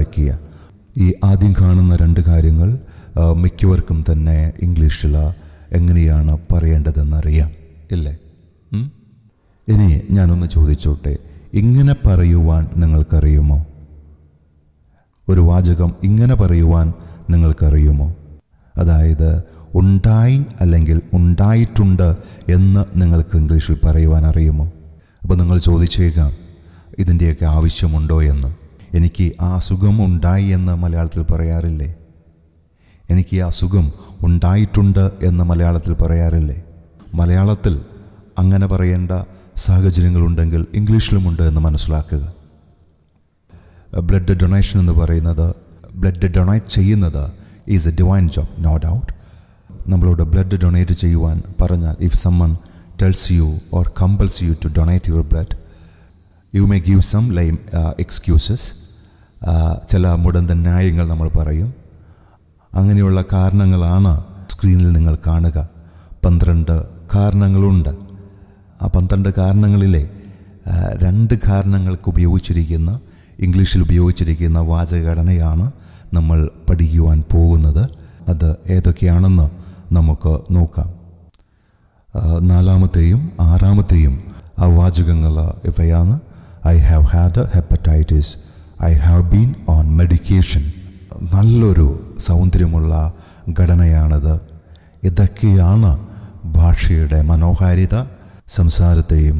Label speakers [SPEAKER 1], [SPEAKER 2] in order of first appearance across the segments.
[SPEAKER 1] വയ്ക്കുക ഈ ആദ്യം കാണുന്ന രണ്ട് കാര്യങ്ങൾ മിക്കവർക്കും തന്നെ ഇംഗ്ലീഷിൽ എങ്ങനെയാണ് പറയേണ്ടതെന്നറിയാം. ഇല്ലേ? ഇനി ഞാനൊന്ന് ചോദിച്ചോട്ടെ. ഇങ്ങനെ പറയുവാൻ നിങ്ങൾക്കറിയുമോ? ഒരു വാചകം ഇങ്ങനെ പറയുവാൻ നിങ്ങൾക്കറിയുമോ? അതായത് ഉണ്ടായി അല്ലെങ്കിൽ ഉണ്ടായിട്ടുണ്ട് എന്ന് നിങ്ങൾക്ക് ഇംഗ്ലീഷിൽ പറയുവാൻ അറിയുമോ? അപ്പോൾ നിങ്ങൾ ചോദിച്ചേക്കാം ഇതിന്റെയൊക്കെ ആവശ്യമുണ്ടോ എന്ന്. എനിക്ക് ആ അസുഖം ഉണ്ടായി എന്ന് മലയാളത്തിൽ പറയാറില്ലേ? എനിക്ക് ആ അസുഖം ഉണ്ടായിട്ടുണ്ട് എന്ന് മലയാളത്തിൽ പറയാറില്ലേ? മലയാളത്തിൽ അങ്ങനെ പറയേണ്ട സാഹചര്യങ്ങളുണ്ടെങ്കിൽ ഇംഗ്ലീഷിലുമുണ്ട് എന്ന് മനസ്സിലാക്കുക. ബ്ലഡ് ഡൊണേഷൻ എന്ന് പറയുന്നത് ബ്ലഡ് ഡൊണേറ്റ് ചെയ്യുന്നത് is a divine job no doubt നമ്മളോട് ബ്ലഡ് ഡൊണേറ്റ് ചെയ്യുവാൻ പറഞ്ഞാൽ if someone tells you or compels you to donate your blood you may give some lame excuses ചില മുടന്ത ന്യായങ്ങൾ നമ്മൾ പറയും. അങ്ങനെയുള്ള കാരണങ്ങളാണ് സ്ക്രീനിൽ നിങ്ങൾ കാണുക. പന്ത്രണ്ട് കാരണങ്ങളുണ്ട്. ആ പന്ത്രണ്ട് കാരണങ്ങളിലെ രണ്ട് കാരണങ്ങൾക്ക് ഉപയോഗിച്ചിരിക്കുന്ന ഇംഗ്ലീഷിൽ ഉപയോഗിച്ചിരിക്കുന്ന വാചകഘടനയാണ് നമ്മൾ പഠിക്കുവാൻ പോകുന്നത്. അത് ഏതൊക്കെയാണെന്ന് നമുക്ക് നോക്കാം. നാലാമത്തെയും ആറാമത്തെയും ആ വാചകങ്ങൾ ഇവയാണ്. I have had hepatitis I have been on medication നല്ലൊരു സൗന്ദര്യമുള്ള ഘടനയാണത്. ഇതൊക്കെയാണ് ഭാഷയുടെ മനോഹാരിത സംസാരത്തെയും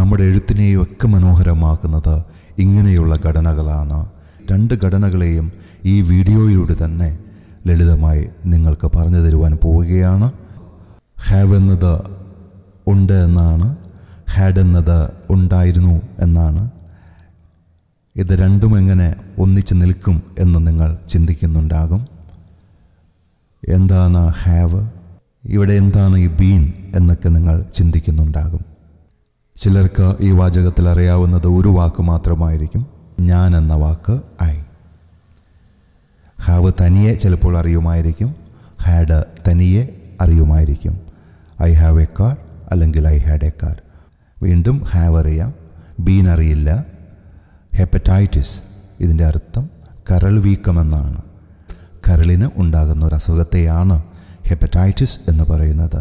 [SPEAKER 1] നമ്മുടെ എഴുത്തിനെയും ഒക്കെ മനോഹരമാക്കുന്നത് ഇങ്ങനെയുള്ള ഘടനകളാണ്. രണ്ട് ഘടനകളെയും ഈ വീഡിയോയിലൂടെ തന്നെ ലളിതമായി നിങ്ങൾക്ക് പറഞ്ഞു തരുവാൻ പോവുകയാണ്. ഹാവ് എന്നത് ഉണ്ട് എന്നാണ്. ഹാഡ് എന്നത് ഉണ്ടായിരുന്നു എന്നാണ്. ഇത് രണ്ടും എങ്ങനെ ഒന്നിച്ച് നിൽക്കും എന്ന് നിങ്ങൾ ചിന്തിക്കുന്നുണ്ടാകും. എന്താണ് ഹാവ് ഇവിടെ എന്താണ് ഈ ബീൻ എന്നൊക്കെ നിങ്ങൾ ചിന്തിക്കുന്നുണ്ടാകും. ചിലർക്ക് ഈ വാചകത്തിൽ അറിയാവുന്നത് ഒരു വാക്ക് മാത്രമായിരിക്കും ഞാൻ എന്ന വാക്ക് ഐ ഹാവ് തനിയെ ചിലപ്പോൾ അറിയുമായിരിക്കും ഹാഡ് തനിയെ അറിയുമായിരിക്കും. ഐ ഹാവ് എ കാർ അല്ലെങ്കിൽ ഐ ഹാഡ് എ കാർ വീണ്ടും ഹാവ് അറിയാം ബീൻ അറിയില്ല ഹെപ്പറ്റൈറ്റിസ് ഇതിന്റെ അർത്ഥം കരൾ വീക്കമെന്നാണ്. കരളിന് ഉണ്ടാകുന്ന ഒരു അസുഖത്തെയാണ് ഹെപ്പറ്റൈറ്റിസ് എന്ന് പറയുന്നത്.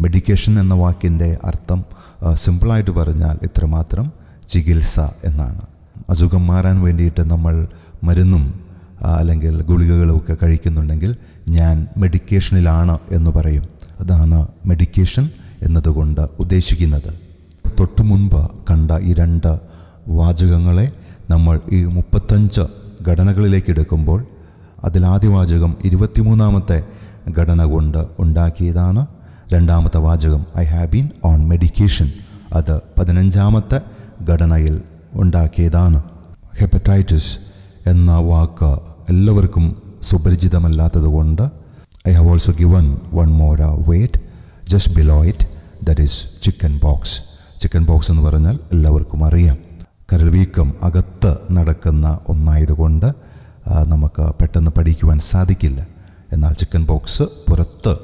[SPEAKER 1] മെഡിക്കേഷൻ എന്ന വാക്കിന്റെ അർത്ഥം സിമ്പിളായിട്ട് പറഞ്ഞാൽ ഇത്രമാത്രം ചികിത്സ എന്നാണ്. അസുഖം മാറാൻ വേണ്ടിയിട്ട് നമ്മൾ മരുന്നും അല്ലെങ്കിൽ ഗുളികകളും ഒക്കെ കഴിക്കുന്നുണ്ടെങ്കിൽ ഞാൻ മെഡിക്കേഷനിലാണ് എന്ന് പറയും. അതാണ് മെഡിക്കേഷൻ എന്നതുകൊണ്ട് ഉദ്ദേശിക്കുന്നത്. തൊട്ടു മുൻപ് കണ്ട ഈ രണ്ട് വാചകങ്ങളെ നമ്മൾ ഈ മുപ്പത്തഞ്ച് ഘടനകളിലേക്ക് എടുക്കുമ്പോൾ അതിലാദ്യ വാചകം ഇരുപത്തിമൂന്നാമത്തെ ഘടന കൊണ്ട് ഉണ്ടാക്കിയതാണ്. രണ്ടാമത്തെ വാചകം I have been on medication അത് പതിനഞ്ചാമത്തെ ഘടനയിൽ ഉണ്ടാക്കിയതാണ്. ഹെപ്പറ്റൈറ്റിസ് എന്ന വാക്ക് എല്ലാവർക്കും സുപരിചിതമല്ലാത്തതുകൊണ്ട് I have also given one more weight just below it that is chicken pox chicken pox എന്ന് പറഞ്ഞാൽ എല്ലാവർക്കും അറിയാം. കരൾ വീക്കം അകത്ത് നടക്കുന്ന ഒന്നായതുകൊണ്ട് നമുക്ക് പെട്ടെന്ന് പഠിക്കുവാൻ സാധിക്കില്ല. എന്നാൽ ചിക്കൻ ബോക്സ് പുറത്ത്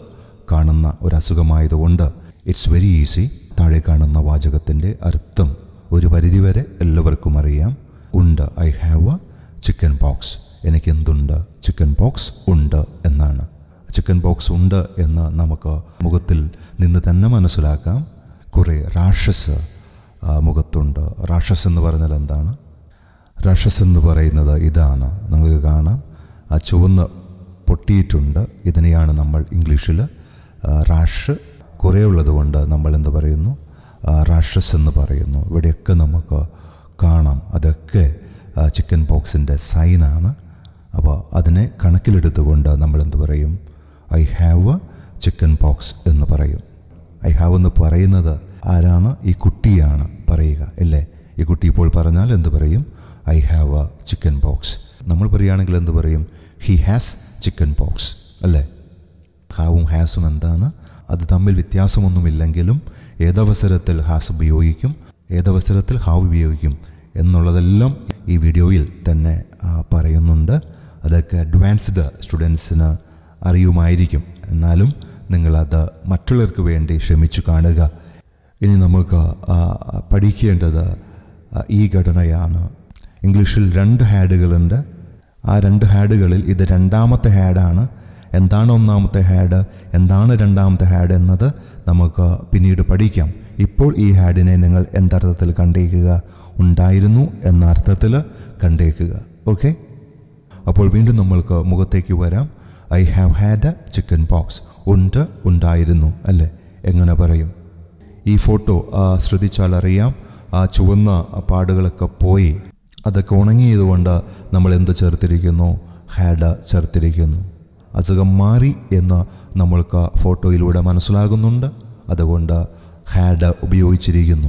[SPEAKER 1] കാണുന്ന ഒരു അസുഖമായതുകൊണ്ട് ഇറ്റ്സ് വെരി ഈസി താഴെ കാണുന്ന വാചകത്തിന്റെ അർത്ഥം ഒരു പരിധിവരെ എല്ലാവർക്കും അറിയാം. ഉണ്ട് I have a chicken pox എനിക്ക് എന്തുണ്ട് ചിക്കൻ ബോക്സ് ഉണ്ട് എന്നാണ്. ചിക്കൻ ബോക്സ് ഉണ്ട് എന്ന് നമുക്ക് മുഖത്തിൽ നിന്ന് തന്നെ മനസ്സിലാക്കാം. കുറേ റാഷസ് മുഖത്തുണ്ട്. രാക്ഷസ് എന്ന് പറഞ്ഞാൽ എന്താണ്? രാക്ഷസ് എന്ന് പറയുന്നത് ഇതാണ്. നിങ്ങൾക്ക് കാണാം. ആ ചുവന്ന് പൊട്ടിയിട്ടുണ്ട്. ഇതിനെയാണ് നമ്മൾ ഇംഗ്ലീഷിൽ റാഷ് കുറേ ഉള്ളതുകൊണ്ട് നമ്മൾ എന്ത് പറയുന്നു? റാഷസ് എന്ന് പറയുന്നു. ഇവിടെയൊക്കെ നമുക്ക് കാണാം. അതൊക്കെ ചിക്കൻ പോക്സിന്റെ സൈനാണ്. അപ്പോൾ അതിനെ കണക്കിലെടുത്തുകൊണ്ട് നമ്മൾ എന്ത് പറയും? I have a chicken pox എന്ന് പറയും. ഐ ഹാവ് എന്ന് പറയുന്നത് ആരാണ്? ഈ കുട്ടിയാണ് പറയുക അല്ലേ? ഈ കുട്ടി ഇപ്പോൾ പറഞ്ഞാൽ എന്ത് പറയും? I have a chicken pox നമ്മൾ പറയുകയാണെങ്കിൽ എന്ത് പറയും? ഹി ഹാസ് ചിക്കൻ ബോക്സ് അല്ലേ? ഹാവും ഹാസും എന്താണ്? അത് തമ്മിൽ വ്യത്യാസമൊന്നുമില്ലെങ്കിലും ഏതവസരത്തിൽ ഹാസ് ഉപയോഗിക്കും ഏതവസരത്തിൽ ഹാവ് ഉപയോഗിക്കും എന്നുള്ളതെല്ലാം ഈ വീഡിയോയിൽ തന്നെ പറയുന്നുണ്ട്. അതൊക്കെ അഡ്വാൻസ്ഡ് സ്റ്റുഡൻസിന് അറിയുമായിരിക്കും. എന്നാലും നിങ്ങളത് മറ്റുള്ളവർക്ക് വേണ്ടി ശ്രമിച്ചു കാണുക. ഇനി നമുക്ക് പഠിക്കേണ്ടത് ഈ ഘടനയാണ്. ഇംഗ്ലീഷിൽ രണ്ട് ഹാഡുകളുണ്ട് ആ രണ്ട് ഹാഡുകളിൽ ഇത് രണ്ടാമത്തെ ഹാഡാണ്. എന്താണ് ഒന്നാമത്തെ ഹാഡ്? എന്താണ് രണ്ടാമത്തെ ഹാഡ് എന്നത് നമുക്ക് പിന്നീട് പഠിക്കാം. ഇപ്പോൾ ഈ ഹാഡിനെ നിങ്ങൾ എന്തർത്ഥത്തിൽ കണ്ടേക്കുക. ഉണ്ടായിരുന്നു എന്ന അർത്ഥത്തിൽ കണ്ടേക്കുക. ഓക്കെ? അപ്പോൾ വീണ്ടും നമ്മൾക്ക് മുഖത്തേക്ക് വരാം. I have had a chicken pox ഉണ്ട് ഉണ്ടായിരുന്നു. അല്ലേ? എങ്ങനെ പറയും? ഈ ഫോട്ടോ ശ്രദ്ധിച്ചാൽ അറിയാം ആ ചുവന്ന പാടുകളൊക്കെ പോയി. അതൊക്കെ ഉണങ്ങിയതുകൊണ്ട് നമ്മൾ എന്ത് ചേർത്തിരിക്കുന്നു? ഹാഡ് ചേർത്തിരിക്കുന്നു. അസുഖം മാറി എന്ന് നമ്മൾക്ക് ഫോട്ടോയിലൂടെ മനസ്സിലാകുന്നുണ്ട്. അതുകൊണ്ട് ഹാഡ് ഉപയോഗിച്ചിരിക്കുന്നു.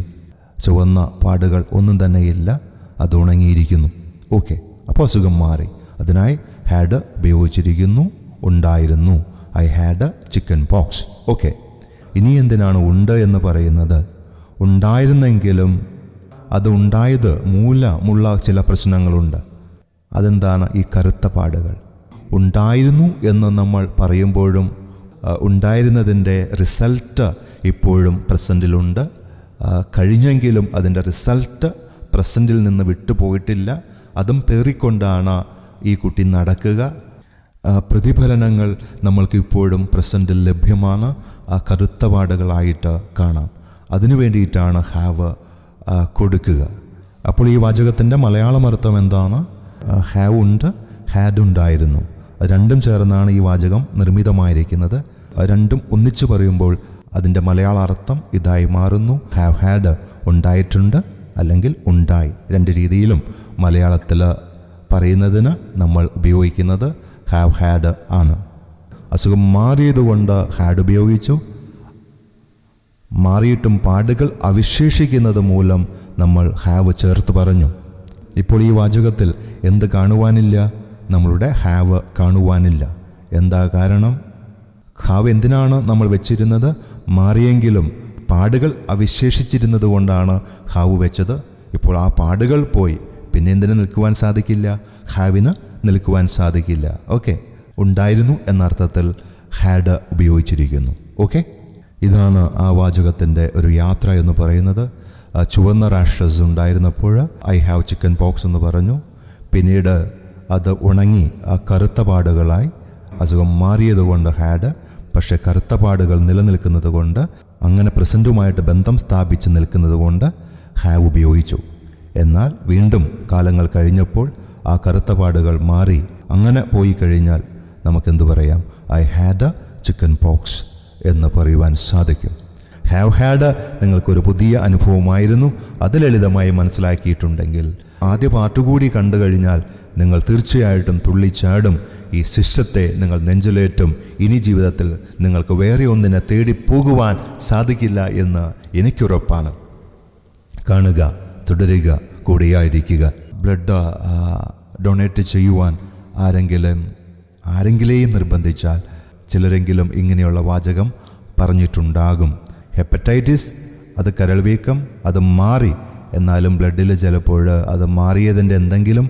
[SPEAKER 1] ചുവന്ന പാടുകൾ ഒന്നും തന്നെയില്ല അത് ഉണങ്ങിയിരിക്കുന്നു. ഓക്കെ അപ്പോൾ അസുഖം മാറി. അതിനായി ഹാഡ് ഉപയോഗിച്ചിരിക്കുന്നു ഉണ്ടായിരുന്നു. I had a chicken pox. Okay. ഇനി എന്തിനാണ് ഉണ്ട് എന്ന് പറയുന്നത്? ഉണ്ടായിരുന്നെങ്കിലും അത് ഉണ്ടായത് മൂലമുള്ള ചില പ്രശ്നങ്ങളുണ്ട്. അതെന്താണ് ഈ കറുത്ത പാടുകൾ? ഉണ്ടായിരുന്നു എന്ന് നമ്മൾ പറയുമ്പോഴും ഉണ്ടായിരുന്നതിന്റെ റിസൾട്ട് ഇപ്പോഴും പ്രസന്റിലുണ്ട് കഴിഞ്ഞെങ്കിലും അതിന്റെ റിസൾട്ട് പ്രസന്റിൽ നിന്ന് വിട്ടുപോയിട്ടില്ല. അതും പേറിക്കൊണ്ടാണ് ഈ കുട്ടി നടക്കുക. പ്രതിഫലനങ്ങൾ നമ്മൾക്ക് ഇപ്പോഴും പ്രസന്റിൽ ലഭ്യമാണ്. കറുത്ത പാടുകളായിട്ട് കാണാം. അതിനു വേണ്ടിയിട്ടാണ് ഹാവ് കൊടുക്കുക. അപ്പോൾ ഈ വാചകത്തിന്റെ മലയാളം അർത്ഥം എന്താണ്? ഹാവ് ഉണ്ട് ഹാഡ് ഉണ്ടായിരുന്നു. രണ്ടും ചേർന്നാണ് ഈ വാചകം നിർമ്മിതമായിരിക്കുന്നത്. രണ്ടും ഒന്നിച്ചു പറയുമ്പോൾ അതിന്റെ മലയാള അർത്ഥം ഇതായി മാറുന്നു. ഹാവ് ഹാഡ് ഉണ്ടായിട്ടുണ്ട് അല്ലെങ്കിൽ ഉണ്ടായി. രണ്ട് രീതിയിലും മലയാളത്തിൽ പറയുന്നതിന് നമ്മൾ ഉപയോഗിക്കുന്നത് ഹാവ് ഹാഡ് ആണ്. അസുഖം മാറിയതുകൊണ്ട് ഹാഡ് ഉപയോഗിച്ചു. മാറിയിട്ടും പാടുകൾ അവശേഷിക്കുന്നത് മൂലം നമ്മൾ ഹാവ് ചേർത്ത് പറഞ്ഞു. ഇപ്പോൾ ഈ വാചകത്തിൽ എന്ത് കാണുവാനില്ല? നമ്മളുടെ ഹാവ് കാണുവാനില്ല. എന്താ കാരണം? ഹാവ് എന്തിനാണ് നമ്മൾ വെച്ചിരുന്നത്? മാറിയെങ്കിലും പാടുകൾ അവശേഷിച്ചിരുന്നത് കൊണ്ടാണ് ഹാവ് വെച്ചത്. ഇപ്പോൾ ആ പാടുകൾ പോയി. പിന്നെ എന്തിനു നിൽക്കുവാൻ സാധിക്കില്ല? ഹാവിന് നിൽക്കുവാൻ സാധിക്കില്ല. ഓക്കെ ഉണ്ടായിരുന്നു എന്ന അർത്ഥത്തിൽ ഹാഡ് ഉപയോഗിച്ചിരിക്കുന്നു. ഓക്കെ ഇതാണ് ആ വാചകത്തിന്റെ ഒരു യാത്ര എന്ന് പറയുന്നത്. ചുവന്ന റാഷസ് ഉണ്ടായിരുന്നപ്പോൾ ഐ ഹാവ് ചിക്കൻ പോക്സ് എന്ന് പറഞ്ഞു. പിന്നീട് അത് ഉണങ്ങി ആ കറുത്ത പാടുകളായി അസുഖം മാറിയതുകൊണ്ട് ഹാഡ് പക്ഷേ കറുത്ത പാടുകൾ നിലനിൽക്കുന്നത് കൊണ്ട് അങ്ങനെ പ്രസന്റുമായിട്ട് ബന്ധം സ്ഥാപിച്ച് നിൽക്കുന്നത് കൊണ്ട് ഹാവ് ഉപയോഗിച്ചു. എന്നാൽ വീണ്ടും കാലങ്ങൾ കഴിഞ്ഞപ്പോൾ ആ കറുത്ത പാടുകൾ മാറി അങ്ങനെ പോയി കഴിഞ്ഞാൽ നമുക്കെന്തു പറയാം? I had a chicken pox എന്ന് പറയുവാൻ സാധിക്കും. ഹാവ് ഹാഡ് നിങ്ങൾക്കൊരു പുതിയ അനുഭവമായിരുന്നു. അത് ലളിതമായി മനസ്സിലാക്കിയിട്ടുണ്ടെങ്കിൽ ആദ്യ പാട്ടുകൂടി കണ്ടു കഴിഞ്ഞാൽ നിങ്ങൾ തീർച്ചയായിട്ടും തുള്ളിച്ചാടും. ഈ ശിഷ്യത്തെ നിങ്ങൾ നെഞ്ചിലേറ്റും. ഇനി ജീവിതത്തിൽ നിങ്ങൾക്ക് വേറെ ഒന്നിനെ തേടിപ്പോകുവാൻ സാധിക്കില്ല എന്ന് എനിക്കുറപ്പാണ്. കാണുക തുടരുക കൂടെയായിരിക്കുക. ബ്ലഡ് ഡൊണേറ്റ് ചെയ്യുവാൻ ആരെങ്കിലും ആരെങ്കിലെയും നിർബന്ധിച്ചാൽ ചിലരെങ്കിലും ഇങ്ങനെയുള്ള വാചകം പറഞ്ഞിട്ടുണ്ടാകും. ഹെപ്പറ്റൈറ്റിസ് അത് കരൾ വീക്കം അത് മാറി. എന്നാലും ബ്ലഡിൽ ചിലപ്പോൾ അത് മാറിയതിന്റെ എന്തെങ്കിലും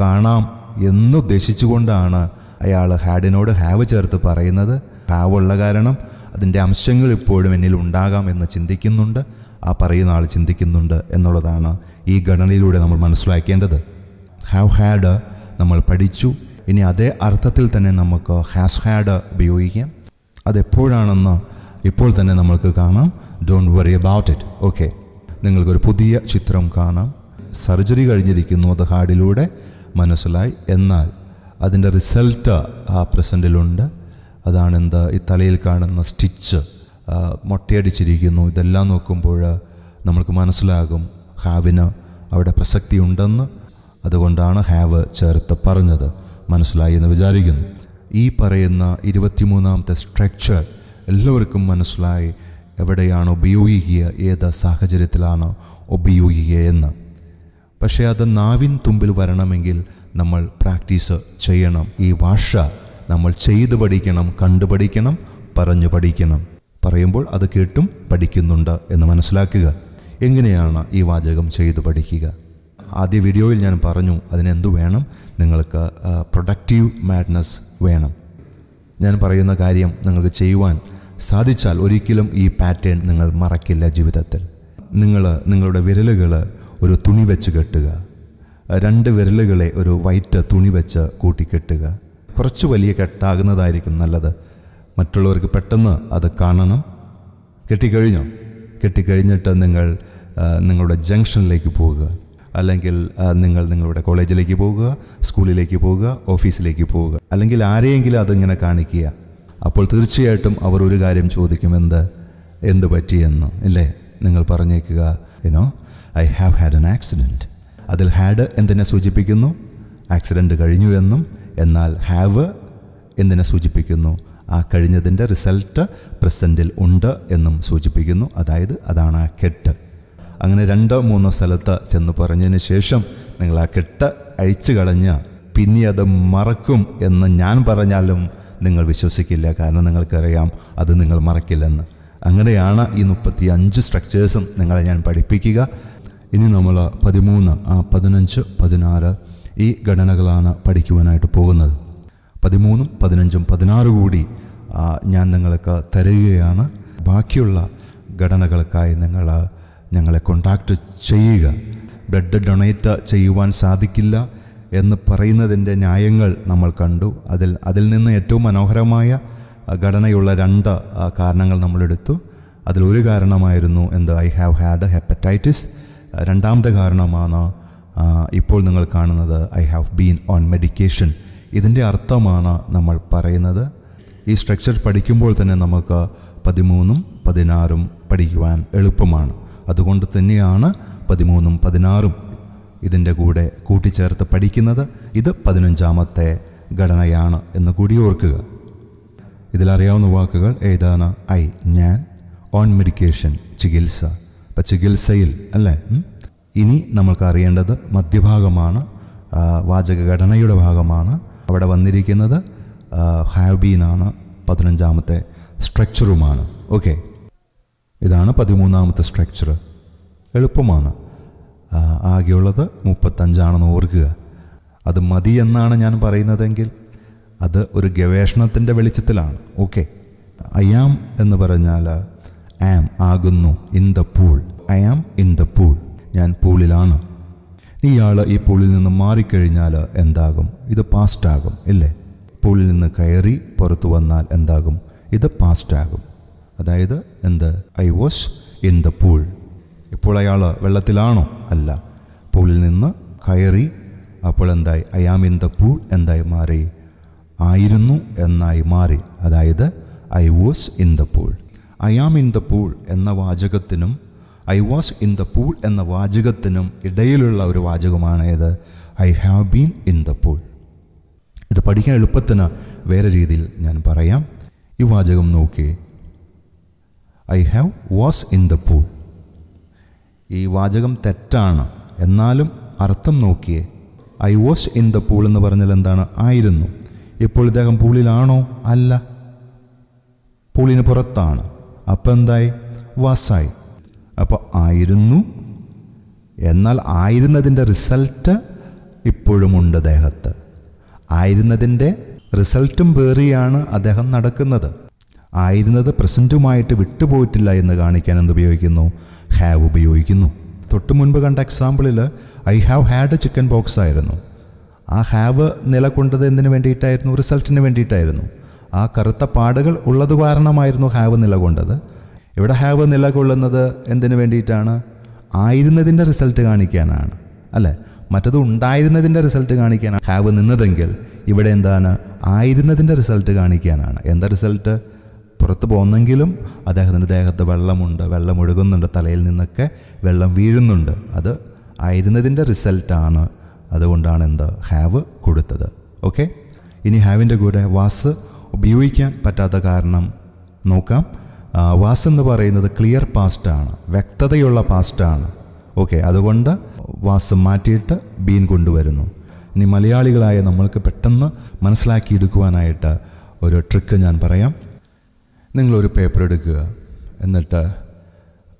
[SPEAKER 1] കാണാം എന്നുദ്ദേശിച്ചുകൊണ്ടാണ് അയാൾ ഹാഡിനോട് ഹാവ് ചേർത്ത് പറയുന്നത്. ഹാവ് ഉള്ള കാരണം അതിന്റെ അംശങ്ങൾ ഇപ്പോഴും എന്നിൽ ഉണ്ടാകാം എന്ന് ചിന്തിക്കുന്നുണ്ട്. ആ പറയുന്ന ആൾ ചിന്തിക്കുന്നുണ്ട് എന്നുള്ളതാണ് ഈ ഘടനയിലൂടെ നമ്മൾ മനസ്സിലാക്കേണ്ടത്. ഹാവ് ഹാഡ് നമ്മൾ പഠിച്ചു. ഇനി അതേ അർത്ഥത്തിൽ തന്നെ നമുക്ക് ഹാസ് ഹാഡ് ഉപയോഗിക്കാം. അതെപ്പോഴാണെന്ന് ഇപ്പോൾ തന്നെ നമ്മൾക്ക് കാണാം. Don't worry about it okay നിങ്ങൾക്കൊരു പുതിയ ചിത്രം കാണാം. സർജറി കഴിഞ്ഞിരിക്കുന്നു അത് ഹാർഡിലൂടെ മനസ്സിലായി. എന്നാൽ അതിന്റെ റിസൾട്ട് ആ പ്രസന്റിലുണ്ട് അതാണ് എന്താ ഈ തലയിൽ കാണുന്ന സ്റ്റിച്ച് മൊട്ടയടിച്ചിരിക്കുന്നു. ഇതെല്ലാം നോക്കുമ്പോൾ നമ്മൾക്ക് മനസ്സിലാകും ഹാവിന് അവിടെ പ്രസക്തി ഉണ്ടെന്ന് അതുകൊണ്ടാണ് ഹാവ് ചേർത്ത് പറഞ്ഞത്. മനസ്സിലായി എന്ന് വിചാരിക്കുന്നു. ഈ പറയുന്ന ഇരുപത്തിമൂന്നാമത്തെ സ്ട്രക്ചർ എല്ലാവർക്കും മനസ്സിലായി എവിടെയാണ് ഉപയോഗിക്കുക ഏത് സാഹചര്യത്തിലാണ് ഉപയോഗിക്കുക എന്ന്. പക്ഷേ അത് നാവിൻ തുമ്പിൽ വരണമെങ്കിൽ നമ്മൾ പ്രാക്ടീസ് ചെയ്യണം. ഈ ഭാഷ നമ്മൾ ചെയ്തു പഠിക്കണം കണ്ടുപഠിക്കണം പറഞ്ഞു പഠിക്കണം. പറയുമ്പോൾ അത് കേട്ടും പഠിക്കുന്നുണ്ട് എന്ന് മനസ്സിലാക്കുക. എങ്ങനെയാണ് ഈ വാചകം ചെയ്തു പഠിക്കുക? ആദ്യ വീഡിയോയിൽ ഞാൻ പറഞ്ഞു അതിനെന്തു വേണം? നിങ്ങൾക്ക് പ്രൊഡക്റ്റീവ് മാഡ്നസ് വേണം. ഞാൻ പറയുന്ന കാര്യം നിങ്ങൾക്ക് ചെയ്യുവാൻ സാധിച്ചാൽ ഒരിക്കലും ഈ പാറ്റേൺ നിങ്ങൾ മറക്കില്ല ജീവിതത്തിൽ. നിങ്ങൾ നിങ്ങളുടെ വിരലുകൾ ഒരു തുണി വെച്ച് കെട്ടുക. രണ്ട് വിരലുകളെ ഒരു വൈറ്റ് തുണി വെച്ച് കൂട്ടിക്കെട്ടുക. കുറച്ച് വലിയ കെട്ടാകുന്നതായിരിക്കും നല്ലത്. മറ്റുള്ളവർക്ക് പെട്ടെന്ന് അത് കാണണം. കെട്ടിക്കഴിഞ്ഞോ? കെട്ടിക്കഴിഞ്ഞിട്ട് നിങ്ങൾ നിങ്ങളുടെ ജംഗ്ഷനിലേക്ക് പോവുക. അല്ലെങ്കിൽ നിങ്ങൾ നിങ്ങളുടെ കോളേജിലേക്ക് പോവുക സ്കൂളിലേക്ക് പോവുക ഓഫീസിലേക്ക് പോവുക. അല്ലെങ്കിൽ ആരെയെങ്കിലും അതിങ്ങനെ കാണിക്കുക. അപ്പോൾ തീർച്ചയായിട്ടും അവർ ഒരു കാര്യം ചോദിക്കും എന്ത്? എന്ത് പറ്റിയെന്ന്? ഇല്ലേ? നിങ്ങൾ പറഞ്ഞേക്കുക you know I have had an accident അതിൽ ഹാഡ് എന്തിനെ സൂചിപ്പിക്കുന്നു? ആക്സിഡന്റ് കഴിഞ്ഞു എന്നും എന്നാൽ ഹാവ് എന്തിനെ സൂചിപ്പിക്കുന്നു? ആ കഴിഞ്ഞതിന്റെ റിസൾട്ട് പ്രസന്റിൽ ഉണ്ട് എന്നും സൂചിപ്പിക്കുന്നു. അതായത് അതാണ് ആ കെട്ട്. അങ്ങനെ രണ്ടോ മൂന്നോ സ്ഥലത്ത് ചെന്ന് പറഞ്ഞതിന് ശേഷം നിങ്ങൾ ആ കെട്ട് അഴിച്ചു കളഞ്ഞ് പിന്നെ അത് മറക്കും എന്ന് ഞാൻ പറഞ്ഞാലും നിങ്ങൾ വിശ്വസിക്കില്ല. കാരണം നിങ്ങൾക്കറിയാം അത് നിങ്ങൾ മറക്കില്ലെന്ന്. അങ്ങനെയാണ് ഈ മുപ്പത്തി അഞ്ച് സ്ട്രക്ചേഴ്സും നിങ്ങളെ ഞാൻ പഠിപ്പിക്കുക. ഇനി നമ്മൾ പതിമൂന്ന് ആ പതിനഞ്ച് പതിനാറ് ഈ ഘടനകളാണ് പഠിക്കുവാനായിട്ട് പോകുന്നത്. പതിമൂന്നും പതിനഞ്ചും പതിനാറ് കൂടി ഞാൻ നിങ്ങൾക്ക് തരികയാണ് ബാക്കിയുള്ള ഘടനകൾക്കായി നിങ്ങൾ ഞങ്ങളെ കോണ്ടാക്റ്റ് ചെയ്യുക. ബ്ലഡ് ഡൊണേറ്റ് ചെയ്യുവാൻ സാധിക്കില്ല എന്ന് പറയുന്നതിന്റെ ന്യായങ്ങൾ നമ്മൾ കണ്ടു. അതിൽ അതിൽ നിന്ന് ഏറ്റവും മനോഹരമായ ഘടനയുള്ള രണ്ട് കാരണങ്ങൾ നമ്മളെടുത്തു അതിലൊരു കാരണമായിരുന്നു എന്ത്? ഐ ഹാവ് ഹാഡ് ഹെപ്പറ്റൈറ്റിസ് രണ്ടാമത്തെ കാരണമാണ് ഇപ്പോൾ നിങ്ങൾ കാണുന്നത് I have been on medication ഇതിന്റെ അർത്ഥമാണ് നമ്മൾ പറയുന്നത്. ഈ സ്ട്രക്ചർ പഠിക്കുമ്പോൾ തന്നെ നമുക്ക് പതിമൂന്നും പതിനാറും പഠിക്കുവാൻ എളുപ്പമാണ്. അതുകൊണ്ട് തന്നെയാണ് പതിമൂന്നും പതിനാറും ഇതിന്റെ കൂടെ കൂട്ടിച്ചേർത്ത് പഠിക്കുന്നത്. ഇത് പതിനഞ്ചാമത്തെ ഘടനയാണ് എന്ന് കൂടി ഓർക്കുക. ഇതിലറിയാവുന്ന വാക്കുകൾ ഏതാണ്? ഐ ഞാൻ ഓൺ മെഡിക്കേഷൻ ചികിത്സ. അപ്പം ചികിത്സയിൽ അല്ലേ? ഇനി നമ്മൾക്ക് അറിയേണ്ടത് മധ്യഭാഗമാണ് വാചക ഘടനയുടെ ഭാഗമാണ്. അവിടെ വന്നിരിക്കുന്നത് ഹാവ് ബീനാണ് പതിനഞ്ചാമത്തെ സ്ട്രക്ചറുമാണ് ഓക്കെ ഇതാണ് പതിമൂന്നാമത്തെ സ്ട്രക്ചർ എളുപ്പമാണ്. ആകെയുള്ളത് മുപ്പത്തഞ്ചാണെന്ന് ഓർക്കുക. അത് മതി എന്നാണ് ഞാൻ പറയുന്നതെങ്കിൽ അത് ഒരു ഗവേഷണത്തിന്റെ വെളിച്ചത്തിലാണ്. ഓക്കെ ഐ ആം എന്ന് പറഞ്ഞാൽ ആം ആകുന്നു in the pool I am in the pool ഞാൻ പൂളിലാണ് ഇയാൾ ഈ പൂളിൽ നിന്ന് മാറിക്കഴിഞ്ഞാൽ എന്താകും? ഇത് പാസ്റ്റാകും ഇല്ലേ? പൂളിൽ നിന്ന് കയറി പുറത്തു വന്നാൽ എന്താകും? ഇത് പാസ്റ്റ് ആകും. അതായത് എന്ത്? I was in the pool ഇപ്പോൾ അയാൾ വെള്ളത്തിലാണോ? അല്ല. പൂളിൽ നിന്ന് കയറി അപ്പോൾ എന്തായി? I am in the pool എന്തായി മാറി? ആയിരുന്നു എന്നായി മാറി. അതായത് I was in the pool I am in the pool എന്ന വാചകത്തിനും I was in the pool എന്ന വാചകത്തിനും ഇടയിലുള്ള ഒരു വാചകമാണ് ഏത് I have been in the pool ഇത് പഠിക്കാൻ എളുപ്പത്തിന് വേറെ രീതിയിൽ ഞാൻ പറയാം. ഈ വാചകം നോക്കി. I have was in the pool ഈ വാചകം തെറ്റാണ്. എന്നാലും അർത്ഥം നോക്കിയേ. I was in the pool എന്ന് പറഞ്ഞാൽ എന്താണ്? ആയിരുന്നു. ഇപ്പോൾ ഇദ്ദേഹം പൂളിലാണോ? അല്ല. പൂളിന് പുറത്താണ്. അപ്പം എന്തായി? വാസായി അപ്പോൾ ആയിരുന്നു. എന്നാൽ ആയിരുന്നതിന്റെ റിസൾട്ട് ഇപ്പോഴുമുണ്ട് ദേഹത്ത്. ആയിരുന്നതിന്റെ റിസൾട്ടും പേറിയാണ് അദ്ദേഹം നടക്കുന്നത്. ആയിരുന്നത് പ്രസന്റുമായിട്ട് വിട്ടുപോയിട്ടില്ല എന്ന് കാണിക്കാൻ എന്ത് ഉപയോഗിക്കുന്നു? ഹാവ് ഉപയോഗിക്കുന്നു. തൊട്ട് മുൻപ് കണ്ട എക്സാമ്പിളിൽ I have had chicken pox ആയിരുന്നു. ആ ഹാവ് നിലകൊണ്ടത് എന്തിനു വേണ്ടിയിട്ടായിരുന്നു? റിസൾട്ടിന് വേണ്ടിയിട്ടായിരുന്നു. ആ കറുത്ത പാടുകൾ ഉള്ളത് കാരണമായിരുന്നു ഹാവ് നിലകൊണ്ടത്. ഇവിടെ ഹാവ് നിലകൊള്ളുന്നത് എന്തിനു വേണ്ടിയിട്ടാണ്? ആയിരുന്നതിന്റെ റിസൾട്ട് കാണിക്കാനാണ്. അല്ലേ? മറ്റത് ഉണ്ടായിരുന്നതിന്റെ റിസൾട്ട് കാണിക്കാനാണ്. ഹാവ് നിന്നതെങ്കിൽ ഇവിടെ എന്താണ്? ആയിരുന്നതിന്റെ റിസൾട്ട് കാണിക്കാനാണ്. എന്താ റിസൾട്ട് പുറത്ത് പോകുന്നെങ്കിലും അദ്ദേഹത്തിന്റെ ദേഹത്ത് വെള്ളമുണ്ട്. വെള്ളം ഒഴുകുന്നുണ്ട്. തലയിൽ നിന്നൊക്കെ വെള്ളം വീഴുന്നുണ്ട്. അത് ആയിരുന്നതിന്റെ റിസൾട്ടാണ് അതുകൊണ്ടാണ് എന്ത്? ഹാവ് കൊടുത്തത്. ഓക്കെ ഇനി ഹാവിന്റെ കൂടെ വാസ് ഉപയോഗിക്കാൻ പറ്റാത്ത കാരണം നോക്കാം. വാസ് എന്ന് പറയുന്നത് ക്ലിയർ പാസ്റ്റാണ് വ്യക്തതയുള്ള പാസ്റ്റാണ് ഓക്കെ അതുകൊണ്ട് വാസം മാറ്റിയിട്ട് ബീൻ കൊണ്ടുവരുന്നു. ഇനി മലയാളികളായ നമ്മൾക്ക് പെട്ടെന്ന് മനസ്സിലാക്കിയെടുക്കുവാനായിട്ട് ഒരു ട്രിക്ക് ഞാൻ പറയാം. നിങ്ങളൊരു പേപ്പർ എടുക്കുക എന്നിട്ട്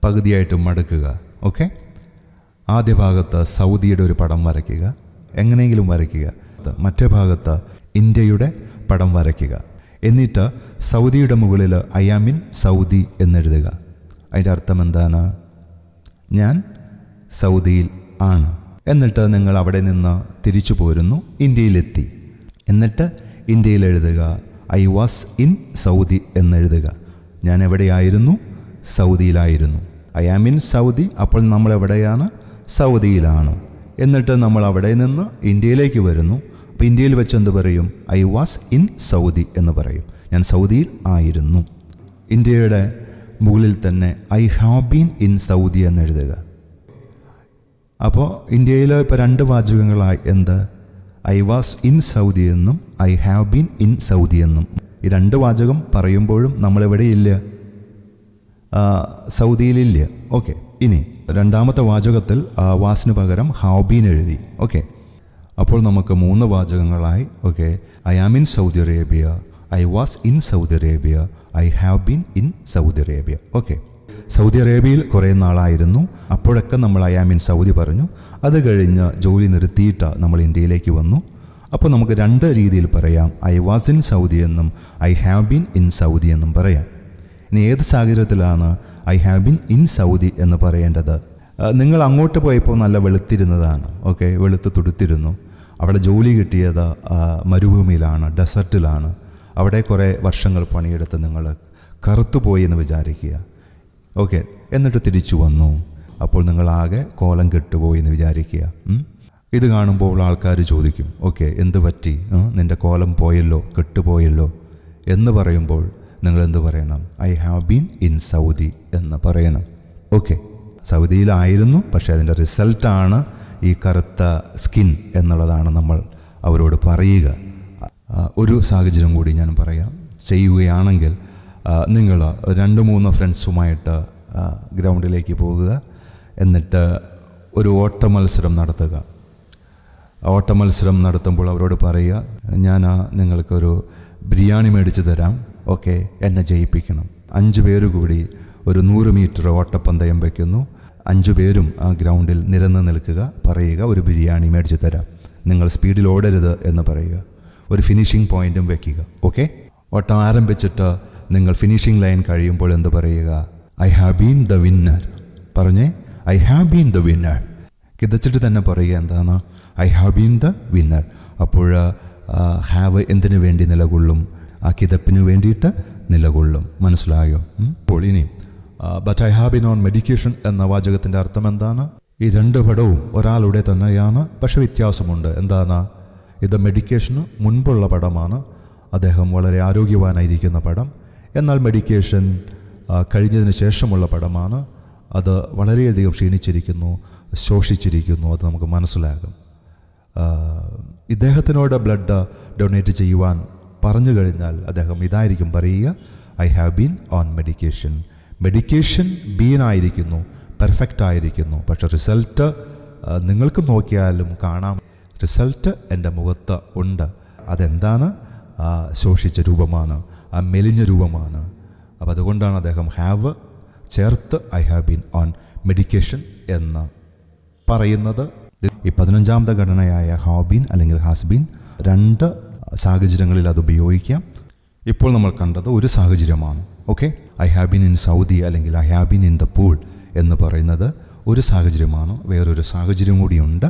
[SPEAKER 1] പകുതിയായിട്ട് മടക്കുക ഓക്കെ? ആദ്യ ഭാഗത്ത് സൗദിയുടെ ഒരു പടം വരയ്ക്കുക എങ്ങനെയെങ്കിലും വരയ്ക്കുക മറ്റേ ഭാഗത്ത് ഇന്ത്യയുടെ പടം വരയ്ക്കുക. എന്നിട്ട് സൗദിയുടെ മുകളിൽ ഐ അയാമിൻ സൗദി എന്നെഴുതുക. അതിന്റെ അർത്ഥം എന്താണ്? ഞാൻ സൗദിയിൽ ആണ്. എന്നിട്ട് നിങ്ങൾ അവിടെ നിന്ന് തിരിച്ചു പോരുന്നു ഇന്ത്യയിലെത്തി. എന്നിട്ട് ഇന്ത്യയിൽ എഴുതുക ഐ വാസ് ഇൻ സൗദി എന്നെഴുതുക. ഞാൻ എവിടെയായിരുന്നു? സൗദിയിലായിരുന്നു. ഐ ആം ഇൻ സൗദി അപ്പോൾ നമ്മൾ എവിടെയാണ്? സൗദിയിലാണ്. എന്നിട്ട് നമ്മൾ അവിടെ നിന്ന് ഇന്ത്യയിലേക്ക് വരുന്നു. അപ്പോൾ ഇന്ത്യയിൽ വെച്ച് എന്ത് പറയും? ഐ വാസ് ഇൻ സൗദി എന്ന് പറയും. ഞാൻ സൗദിയിൽ ആയിരുന്നു. ഇന്ത്യയുടെ മുകളിൽ തന്നെ I have been in Saudi എന്ന് എഴുതുക അപ്പോൾ ഇന്ത്യയിൽ ഇപ്പോൾ രണ്ട് വാചകങ്ങളായി എന്ത്? ഐ വാസ് ഇൻ സൗദി എന്നും I have been in Saudi എന്നും. ഈ രണ്ട് വാചകം പറയുമ്പോഴും നമ്മളെവിടെയില്ല ഇല്ല? സൗദിയിലില്ല ഓക്കെ ഇനി രണ്ടാമത്തെ വാചകത്തിൽ വാസിന് പകരം ഹാവ് ബീൻ എഴുതി. ഓക്കെ അപ്പോൾ നമുക്ക് മൂന്ന് വാചകങ്ങളായി okay. I am in Saudi Arabia I was in Saudi Arabia I have been in Saudi Arabia okay. Saudi അറേബ്യയിൽ കുറേ നാളായിരുന്നു. അപ്പോഴൊക്കെ നമ്മൾ ഐ ആം ഇൻ സൗദി പറഞ്ഞു. അത് കഴിഞ്ഞ് ജോലി നിർത്തിയിട്ട് നമ്മൾ ഇന്ത്യയിലേക്ക് വന്നു. അപ്പോൾ നമുക്ക് രണ്ട് രീതിയിൽ പറയാം. ഐ വാസ് ഇൻ സൗദി എന്നും I have been in Saudi എന്നും പറയാം. ഇനി ഏത് സാഹചര്യത്തിലാണ് I have been in Saudi എന്ന് പറയേണ്ടത്? നിങ്ങൾ അങ്ങോട്ട് പോയപ്പോൾ നല്ല വെളുത്തിരുന്നതാണ്. ഓക്കെ വെളുത്ത് തുടുത്തിരുന്നു. അവിടെ ജോലി കിട്ടിയത് മരുഭൂമിയിലാണ് ഡെസർട്ടിലാണ്. അവിടെ കുറേ വർഷങ്ങൾ പണിയെടുത്ത് നിങ്ങൾ കറുത്തുപോയി എന്ന് വിചാരിക്കുക. ഓക്കെ. എന്നിട്ട് തിരിച്ചു വന്നു. അപ്പോൾ നിങ്ങൾ ആകെ കോലം കെട്ടുപോയി എന്ന് വിചാരിക്കുക. ഇത് കാണുമ്പോൾ ആൾക്കാർ ചോദിക്കും ഓക്കെ എന്ത് പറ്റി? നിന്റെ കോലം പോയല്ലോ കെട്ടുപോയല്ലോ? എന്ന് പറയുമ്പോൾ നിങ്ങൾ എന്ത് പറയണം? I have been in Saudi എന്ന് പറയണം. ഓക്കെ. സൗദിയിലായിരുന്നു പക്ഷേ അതിന്റെ റിസൾട്ടാണ് ഈ കറുത്ത സ്കിൻ എന്നുള്ളതാണ് നമ്മൾ അവരോട് പറയുക. ഒരു സാഹചര്യം കൂടി ഞാൻ പറയാം. ചെയ്യുകയാണെങ്കിൽ നിങ്ങൾ രണ്ട് മൂന്ന് ഫ്രണ്ട്സുമായിട്ട് ഗ്രൗണ്ടിലേക്ക് പോകുക. എന്നിട്ട് ഒരു ഓട്ട മത്സരം നടത്തുക. ഓട്ട മത്സരം നടത്തുമ്പോൾ അവരോട് പറയുക ഞാൻ നിങ്ങൾക്കൊരു ബിരിയാണി മേടിച്ച് തരാം. ഓക്കെ എന്നെ ജയിപ്പിക്കണം. അഞ്ച് പേര് കൂടി ഒരു നൂറ് മീറ്റർ ഓട്ടപ്പന്തയം വയ്ക്കുന്നു അഞ്ച് പേരും ആ ഗ്രൗണ്ടിൽ നിരന്ന് നിൽക്കുക. പറയുക ഒരു ബിരിയാണി മേടിച്ച് തരാം. നിങ്ങൾ സ്പീഡിൽ ഓടരുത് എന്ന് പറയുക. ഒരു ഫിനിഷിംഗ് പോയിന്റും വയ്ക്കുക ഓക്കെ? ഓട്ടം ആരംഭിച്ചിട്ട് നിങ്ങൾ ഫിനിഷിംഗ് ലൈൻ കഴിയുമ്പോൾ എന്ത് പറയുക? I have been the winner പറഞ്ഞേ I have been the winner കിതച്ചിട്ട് തന്നെ പറയുക എന്താണ്? I have been the winner അപ്പോൾ ഹാവ് എന്തിനു വേണ്ടി നിലകൊള്ളും? ആ കിതപ്പിന് വേണ്ടിയിട്ട് നിലകൊള്ളും. മനസ്സിലായോ? അപ്പോൾ ഇനി but I have been on medication എന്ന വാചകത്തിന്റെ അർത്ഥം എന്താണ്? ഈ രണ്ട് പടവും ഒരാളുടെ തന്നെയാണ് പക്ഷെ വ്യത്യാസമുണ്ട്. എന്താണ്? ഇത് മെഡിക്കേഷന് മുൻപുള്ള പടമാണ്. അദ്ദേഹം വളരെ ആരോഗ്യവാനായിരിക്കുന്ന പടം. എന്നാൽ മെഡിക്കേഷൻ കഴിഞ്ഞതിന് ശേഷമുള്ള പടമാണ് അത് വളരെയധികം ക്ഷീണിച്ചിരിക്കുന്നു ശോഷിച്ചിരിക്കുന്നു അത് നമുക്ക് മനസ്സിലാകും. ഇദ്ദേഹത്തിനോട് ബ്ലഡ് ഡൊണേറ്റ് ചെയ്യുവാൻ പറഞ്ഞു കഴിഞ്ഞാൽ അദ്ദേഹം ഇതായിരിക്കും പറയുക I have been on medication medication ബീനായിരിക്കുന്നു perfect ആയിരിക്കുന്നു. പക്ഷെ റിസൾട്ട് നിങ്ങൾക്ക് നോക്കിയാലും കാണാം റിസൾട്ട് എന്റെ മുഖത്ത് ഉണ്ട്. അതെന്താണ്? ശോഷിച്ച രൂപമാണ്. ആ മെലിഞ്ഞ രൂപമാണ്. അപ്പോൾ അതുകൊണ്ടാണ് അദ്ദേഹം ഹാവ് ചേർത്ത് I have been on medication എന്ന് പറയുന്നത്. ഈ പതിനഞ്ചാമത്തെ ഘടനയായ ഹാബീൻ അല്ലെങ്കിൽ ഹാസ്ബീൻ രണ്ട് സാഹചര്യങ്ങളിൽ അത് ഉപയോഗിക്കാം. ഇപ്പോൾ നമ്മൾ കണ്ടത് ഒരു സാഹചര്യമാണ്. Okay I have been in Saudi അല്ലെങ്കിൽ I have been in the pool എന്ന് പറയുന്നത് ഒരു സാഹചര്യമാണ്. വേറൊരു സാഹചര്യം കൂടിയുണ്ട്.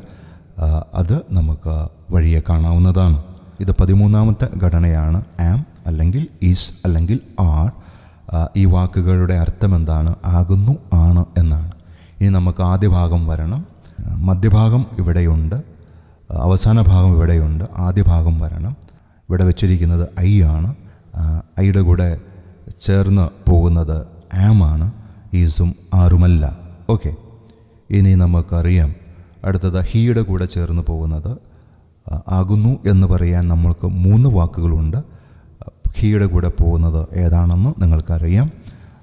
[SPEAKER 1] അത് നമുക്ക് വഴിയെ കാണാവുന്നതാണ്. ഇത് പതിമൂന്നാമത്തെ ഘടനയാണ് ആം അല്ലെങ്കിൽ ഈസ് അല്ലെങ്കിൽ ആർ ഈ വാക്കുകളുടെ അർത്ഥം എന്താണ് ആകുന്നു ആണ് എന്നാണ്. ഇനി നമുക്ക് ആദ്യ ഭാഗം വരണം. മധ്യഭാഗം ഇവിടെയുണ്ട്. അവസാന ഭാഗം ഇവിടെയുണ്ട്. ആദ്യ ഭാഗം വരണം. ഇവിടെ വെച്ചിരിക്കുന്നത് ഐ ആണ്. ഐയുടെ കൂടെ ചേർന്ന് പോകുന്നത് ആം ആണ്. ഈസും ആറുമല്ല ഓക്കെ ഇനി നമുക്കറിയാം. അടുത്തത് ഹീയുടെ കൂടെ ചേർന്ന് പോകുന്നത് ആകുന്നു എന്ന് പറയാൻ നമ്മൾക്ക് മൂന്ന് വാക്കുകളുണ്ട്. ഹീയുടെ കൂടെ പോകുന്നത് ഏതാണെന്ന് നിങ്ങൾക്കറിയാം.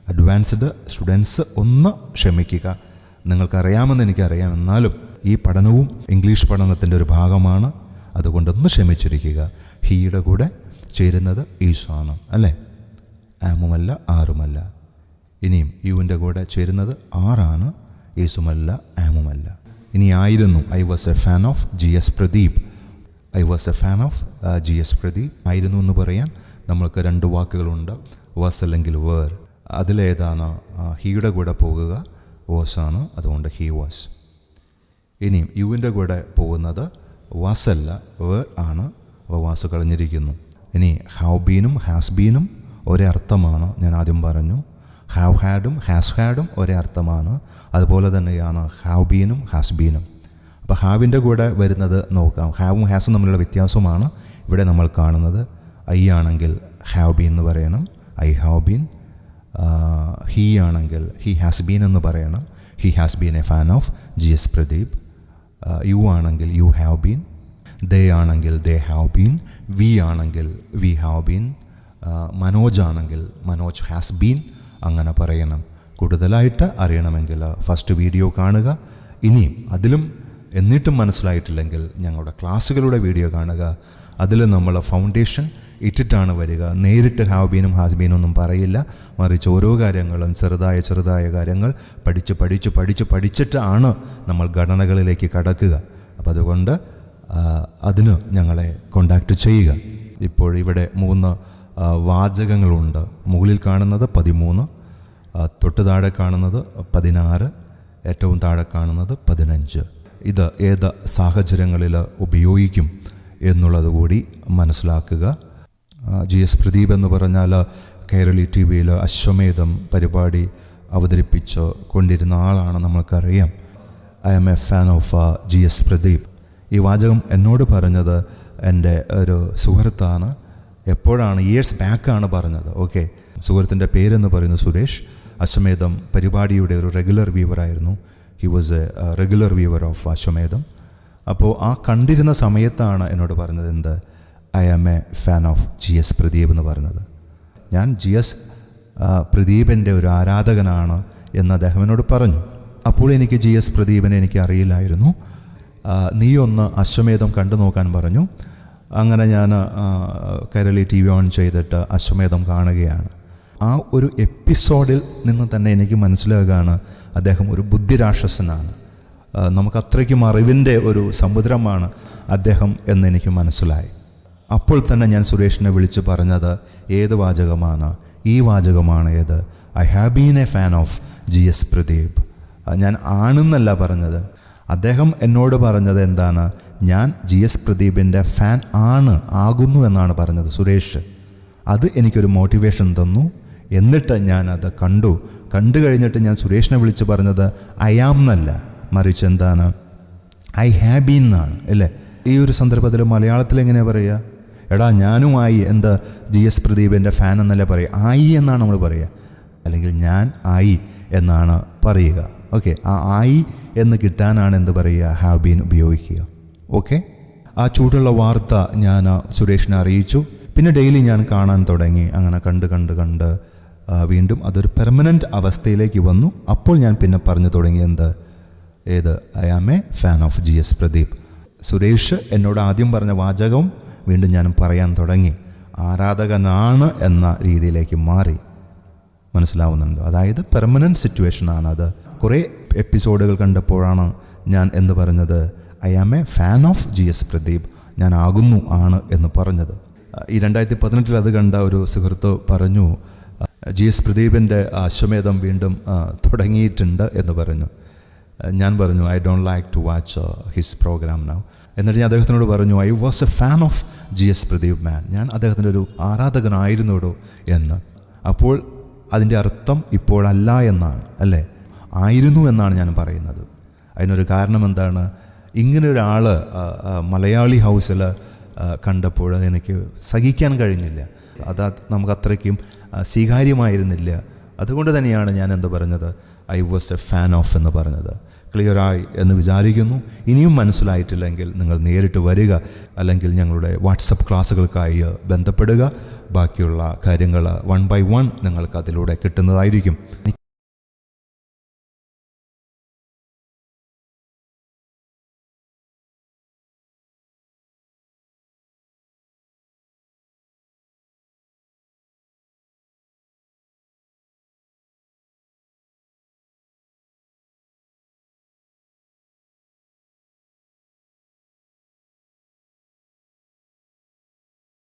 [SPEAKER 1] അഡ്വാൻസ്ഡ് സ്റ്റുഡൻസ് ഒന്ന് ക്ഷമിക്കുക. നിങ്ങൾക്കറിയാമെന്ന് എനിക്കറിയാം. എന്നാലും ഈ പഠനവും ഇംഗ്ലീഷ് പഠനത്തിന്റെ ഒരു ഭാഗമാണ്. അതുകൊണ്ടൊന്ന് ക്ഷമിച്ചിരിക്കുക. ഹീയുടെ കൂടെ ചേരുന്നത് ഈശാണ് അല്ലേ? ആമുമല്ല ആറുമല്ല. ഇനിയും യുവിന്റെ കൂടെ ചേരുന്നത് ആറാണ്. യേസുമല്ല ആമുമല്ല. ഇനി ആയിരുന്നു I was a fan of G S Pradeep I was a fan of G S Pradeep ആയിരുന്നു എന്ന് പറയാൻ നമ്മൾക്ക് രണ്ട് വാക്കുകളുണ്ട്. വസ് അല്ലെങ്കിൽ വേർ. അതിലേതാണ് ഹീയുടെ കൂടെ പോകുക. വാസാണ് അതുകൊണ്ട് ഹീ വാസ്. ഇനിയും യുവിന്റെ കൂടെ പോകുന്നത് വാസല്ല വേർ ആണ്. അപ്പോൾ വാസ് കളഞ്ഞിരിക്കുന്നു. ഇനി ഹാവ് ബീനും ഹാസ് ബീനും ഒരേ അർത്ഥമാണ് ഞാൻ ആദ്യം പറഞ്ഞു. ഹാവ് ഹാഡും ഹാസ് ഹാഡും ഒരേ അർത്ഥമാണ്. അതുപോലെ തന്നെയാണ് ഹാവ് ബീനും ഹാസ് ബീനും. അപ്പോൾ ഹാവിന്റെ കൂടെ വരുന്നത് നോക്കാം. ഹാവും ഹാസും തമ്മിലുള്ള വ്യത്യാസമാണ് ഇവിടെ നമ്മൾ കാണുന്നത്. ഐ ആണെങ്കിൽ ഹാവ് ബീൻ എന്ന് പറയണം. ഐ ഹാവ് ബീൻ ഹീ ആണെങ്കിൽ ഹി ഹാസ് ബീൻ എന്ന് പറയണം. He has been a fan of G S Pradeep you ആണെങ്കിൽ യു ഹാവ് ബീൻ ദേ ആണെങ്കിൽ ദേ ഹാവ് ബീൻ വി ആണെങ്കിൽ വി ഹാവ് ബീൻ മനോജ് ആണെങ്കിൽ മനോജ് ഹാസ് ബീൻ അങ്ങനെ പറയണം. കൂടുതലായിട്ട് അറിയണമെങ്കിൽ ഫസ്റ്റ് വീഡിയോ കാണുക. ഇനിയും അതിലും എന്നിട്ടും മനസ്സിലായിട്ടില്ലെങ്കിൽ ഞങ്ങളുടെ ക്ലാസ്സുകളുടെ വീഡിയോ കാണുക. അതിൽ നമ്മൾ ഫൗണ്ടേഷൻ ഇട്ടിട്ടാണ് വരിക. നേരിട്ട് ഹാവ് ബീനും ഹാസ് ബീനും ഒന്നും പറയില്ല. മറിച്ച് ഓരോ കാര്യങ്ങളും ചെറുതായ ചെറുതായ കാര്യങ്ങൾ പഠിച്ച് പഠിച്ച് പഠിച്ച് പഠിച്ചിട്ടാണ് നമ്മൾ ഘടനകളിലേക്ക് കടക്കുക. അപ്പോൾ അതുകൊണ്ട് അതിന് ഞങ്ങളെ കോണ്ടാക്ട് ചെയ്യുക. ഇപ്പോൾ ഇവിടെ മൂന്ന് വാചകങ്ങളുണ്ട്. മുകളിൽ കാണുന്നത് പതിമൂന്ന് തൊട്ട് താഴെ കാണുന്നത് പതിനാറ് ഏറ്റവും താഴെ കാണുന്നത് പതിനഞ്ച്. ഇത് ഏത് സാഹചര്യങ്ങളിൽ ഉപയോഗിക്കും എന്നുള്ളത് കൂടി മനസ്സിലാക്കുക. ജി എസ് പ്രദീപ് എന്ന് പറഞ്ഞാൽ കേരളി ടി വിയിൽ അശ്വമേധം പരിപാടി അവതരിപ്പിച്ച് കൊണ്ടിരുന്ന ആളാണ് നമ്മൾക്കറിയാം. I'm a fan of G S Pradeep. ഈ വാചകം എന്നോട് പറഞ്ഞത് എന്റെ ഒരു സുഹൃത്താണ്. എപ്പോഴാണ്? ഇയേഴ്സ് ബാക്കാണ് പറഞ്ഞത്. ഓക്കെ സുഹൃത്തിന്റെ പേരെന്ന് പറയുന്നത് സുരേഷ്. അശ്വമേധം പരിപാടിയുടെ ഒരു regular വ്യൂവറായിരുന്നു he was a regular viewer of Ashwamedham. അപ്പോൾ ആ കണ്ടിരുന്ന സമയത്താണ് എന്നോട് പറഞ്ഞത് എന്ത്? I am a fan of G S Pradeep എന്ന് പറഞ്ഞത് ഞാൻ ജി എസ് പ്രദീപിന്റെ ഒരു ആരാധകനാണ് എന്ന് അദ്ദേഹം എന്നോട് പറഞ്ഞു. അപ്പോൾ എനിക്ക് ജി എസ് പ്രദീപിനെ എനിക്ക് അറിയില്ലായിരുന്നു. നീ ഒന്ന് അശ്വമേധം കണ്ടു നോക്കാൻ പറഞ്ഞു. അങ്ങനെ ഞാൻ കരളി ടി വി ഓൺ ചെയ്തിട്ട് അശ്വമേധം കാണുകയാണ്. ആ ഒരു എപ്പിസോഡിൽ നിന്ന് തന്നെ എനിക്ക് മനസ്സിലാകുകയാണ് അദ്ദേഹം ഒരു ബുദ്ധിരാക്ഷസനാണ്. നമുക്കത്രയ്ക്കും അറിവിന്റെ ഒരു സമുദ്രമാണ് അദ്ദേഹം എന്നെനിക്ക് മനസ്സിലായി. അപ്പോൾ തന്നെ ഞാൻ സുരേഷിനെ വിളിച്ചു പറഞ്ഞത് ഏത് വാചകമാണ്? ഈ വാചകമാണ് ഏത്? I have been a fan of G S Pradeep ഞാൻ ആണെന്നല്ല പറഞ്ഞത്. അദ്ദേഹം എന്നോട് പറഞ്ഞത് എന്താണ്? ഞാൻ ജി എസ് പ്രദീപിന്റെ ഫാൻ ആണ് ആകുന്നു എന്നാണ് പറഞ്ഞത് സുരേഷ്. അത് എനിക്കൊരു മോട്ടിവേഷൻ തന്നു. എന്നിട്ട് ഞാൻ അത് കണ്ടു. കണ്ടു കഴിഞ്ഞിട്ട് ഞാൻ സുരേഷിനെ വിളിച്ച് പറഞ്ഞത് അയാം എന്നല്ല. മറിച്ച് എന്താണ്? ഐ ഹാവ് എന്നാണ് അല്ലേ? ഈ ഒരു സന്ദർഭത്തിൽ മലയാളത്തിൽ എങ്ങനെയാണ് പറയുക? എടാ ഞാനുമായി എന്താ ജി എസ് പ്രദീപിന്റെ ഫാൻ എന്നല്ലേ പറയുക? ആയി എന്നാണ് നമ്മൾ പറയുക. അല്ലെങ്കിൽ ഞാൻ ആയി എന്നാണ് പറയുക. ഓക്കെ ആ ആയി എന്ന് കിട്ടാനാണ് എന്ത് പറയുക? ഹാവ് ബീൻ ഉപയോഗിക്കുക. ഓക്കെ ആ ചൂടുള്ള വാർത്ത ഞാൻ സുരേഷിനെ അറിയിച്ചു. പിന്നെ ഡെയിലി ഞാൻ കാണാൻ തുടങ്ങി. അങ്ങനെ കണ്ട് കണ്ട് കണ്ട് വീണ്ടും അതൊരു പെർമനന്റ് അവസ്ഥയിലേക്ക് വന്നു. അപ്പോൾ ഞാൻ പിന്നെ പറഞ്ഞു തുടങ്ങി എന്ത്? ഏത്? I am a fan of G S Pradeep Suresh എന്നോട് ആദ്യം പറഞ്ഞ വാചകവും വീണ്ടും ഞാൻ പറയാൻ തുടങ്ങി. ആരാധകനാണ് എന്ന രീതിയിലേക്ക് മാറി. മനസ്സിലാവുന്നുണ്ടോ? അതായത് പെർമനന്റ് സിറ്റുവേഷനാണ് അത്. കുറേ എപ്പിസോഡുകൾ കണ്ടപ്പോഴാണ് ഞാൻ എന്ന് പറഞ്ഞത്? I am a fan of G S Pradeep ഞാൻ ആകുന്നു ആണ് എന്ന് പറഞ്ഞത്. ഈ രണ്ടായിരത്തി പതിനെട്ടിൽ അത് കണ്ട ഒരു സുഹൃത്ത് പറഞ്ഞു ജി എസ് പ്രദീപിന്റെ അശ്വമേധം വീണ്ടും തുടങ്ങിയിട്ടുണ്ട് എന്ന് പറഞ്ഞു. ഞാൻ പറഞ്ഞു I don't like to watch his programme now എന്നിട്ട് ഞാൻ അദ്ദേഹത്തിനോട് പറഞ്ഞു I was a fan of G S Pradeep man ഞാൻ അദ്ദേഹത്തിന്റെ ഒരു ആരാധകനായിരുന്നോടോ എന്ന്. അപ്പോൾ അതിന്റെ അർത്ഥം ഇപ്പോഴല്ല എന്നാണ് അല്ലേ? ആയിരുന്നു എന്നാണ് ഞാൻ പറയുന്നത്. അതിനൊരു കാരണം എന്താണ്? ഇങ്ങനെ ഒരാൾ മലയാളി ഹൗസിൽ കണ്ടപ്പോൾ എനിക്ക് സഹിക്കാൻ കഴിഞ്ഞില്ല. അത് നമുക്ക് അത്രയ്ക്കും സ്വീകാര്യമായിരുന്നില്ല. അതുകൊണ്ട് തന്നെയാണ് ഞാൻ എന്ത് പറഞ്ഞത്? I was a fan of എന്ന് പറഞ്ഞത്. ക്ലിയറായി എന്ന് വിചാരിക്കുന്നു. ഇനിയും മനസ്സിലായിട്ടില്ലെങ്കിൽ നിങ്ങൾ നേരിട്ട് വരിക അല്ലെങ്കിൽ ഞങ്ങളുടെ വാട്സപ്പ് ക്ലാസ്സുകൾക്കായി ബന്ധപ്പെടുക. ബാക്കിയുള്ള കാര്യങ്ങൾ വൺ ബൈ വൺ നിങ്ങൾക്ക് അതിലൂടെ കിട്ടുന്നതായിരിക്കും.